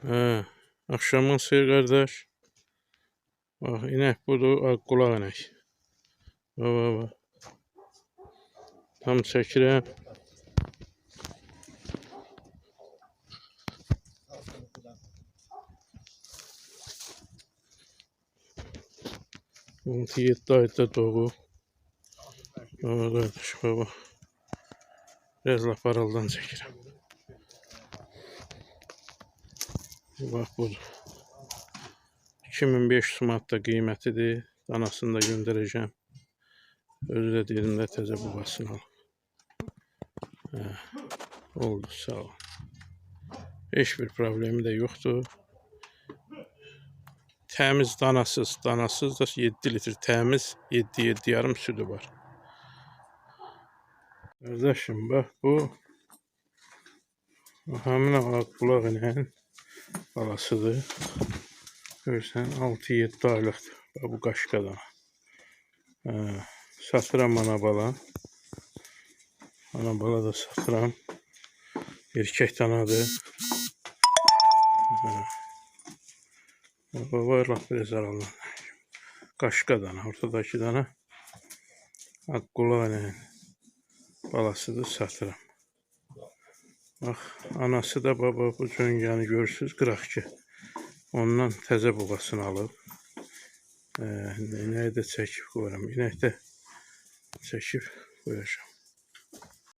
Hə, axşamın xeyir qardaş. Bax, inək budur, ağ qulaq inək. Bax, bax, bax. Tam çəkirəm. Altı yedi ayda doğub. Baba qardaş, baba. Biraz laf araldan Bax budur. 2500 manat da qiymətidir. Danasını da göndərəcəm. Özü də dilimdə təzə babasını al. Hə, oldu, sağ ol. Heç bir problemi də yoxdur. Təmiz danasız, danasız da 7 litr təmiz 7-7 yarım südü var. Qardaşım bax bu həmin ağ qulaq ilə balasıdır. Görsən 6-7 aylıqdır. Bu qaşqadan. Hə, satıram ana bala. Ana bala da satıram. Erkək danadır. Hə. Baba laf biraz aralan. Qaşqa dana, ortadakı dana. Ağ qulaq ilə balasıdır, satıram. Bax, anası da baba bu cöngəni görürsüz, qıraqçı. Ondan təzə buğasını alıb. Ee, inəyi də çəkib qoyuram. İnək də çəkib qoyacağam.